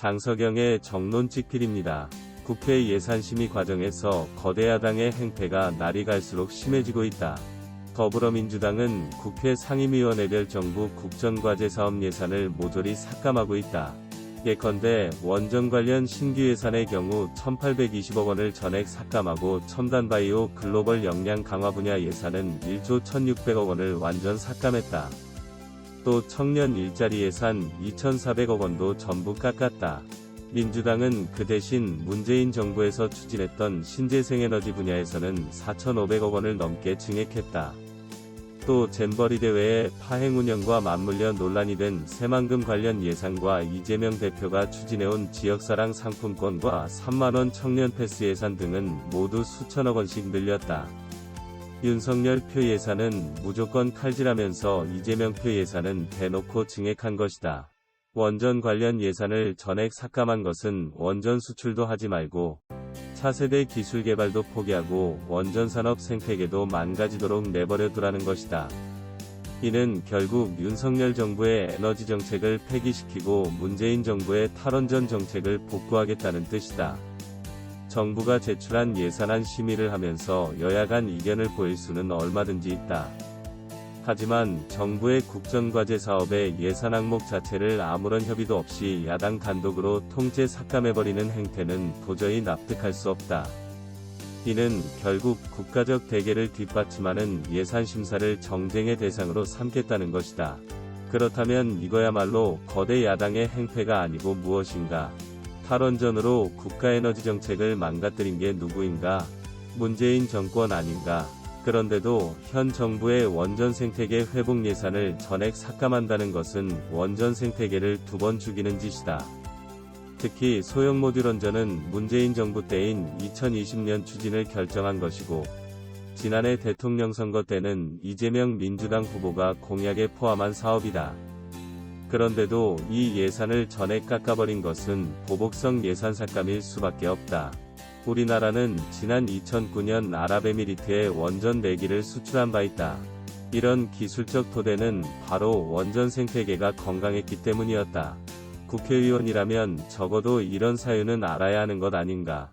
장서경의 정론 찍필입니다. 국회 예산심의 과정에서 거대 야당의 행패가 날이 갈수록 심해지고 있다. 더불어민주당은 국회 상임위원회별 정부 국정과제 사업 예산을 모조리 삭감하고 있다. 예컨대 원전 관련 신규 예산의 경우 1820억 원을 전액 삭감하고 첨단바이오 글로벌 역량 강화 분야 예산은 1조 1600억 원을 완전 삭감했다. 또 청년 일자리 예산 2400억 원도 전부 깎았다. 민주당은 그 대신 문재인 정부에서 추진했던 신재생에너지 분야에서는 4,500억 원을 넘게 증액했다. 또 잼버리 대회의 파행 운영과 맞물려 논란이 된 새만금 관련 예산과 이재명 대표가 추진해온 지역사랑 상품권과 3만원 청년 패스 예산 등은 모두 수천억 원씩 늘렸다. 윤석열 표 예산은 무조건 칼질하면서 이재명 표 예산은 대놓고 증액한 것이다. 원전 관련 예산을 전액 삭감한 것은 원전 수출도 하지 말고 차세대 기술 개발도 포기하고 원전 산업 생태계도 망가지도록 내버려 두라는 것이다. 이는 결국 윤석열 정부의 에너지 정책을 폐기시키고 문재인 정부의 탈원전 정책을 복구하겠다는 뜻이다. 정부가 제출한 예산안 심의를 하면서 여야 간 이견을 보일 수는 얼마든지 있다. 하지만 정부의 국정과제 사업의 예산 항목 자체를 아무런 협의도 없이 야당 단독으로 통째 삭감해버리는 행태는 도저히 납득할 수 없다. 이는 결국 국가적 대계를 뒷받침하는 예산 심사를 정쟁의 대상으로 삼겠다는 것이다. 그렇다면 이거야말로 거대 야당의 행패가 아니고 무엇인가? 탈원전으로 국가에너지 정책을 망가뜨린 게 누구인가? 문재인 정권 아닌가? 그런데도 현 정부의 원전 생태계 회복 예산을 전액 삭감한다는 것은 원전 생태계를 두 번 죽이는 짓이다. 특히 소형 모듈 원전은 문재인 정부 때인 2020년 추진을 결정한 것이고, 지난해 대통령 선거 때는 이재명 민주당 후보가 공약에 포함한 사업이다. 그런데도 이 예산을 전액 깎아버린 것은 보복성 예산 삭감일 수밖에 없다. 우리나라는 지난 2009년 아랍에미리트에 원전 4기를 수출한 바 있다. 이런 기술적 토대는 바로 원전 생태계가 건강했기 때문이었다. 국회의원이라면 적어도 이런 사유는 알아야 하는 것 아닌가.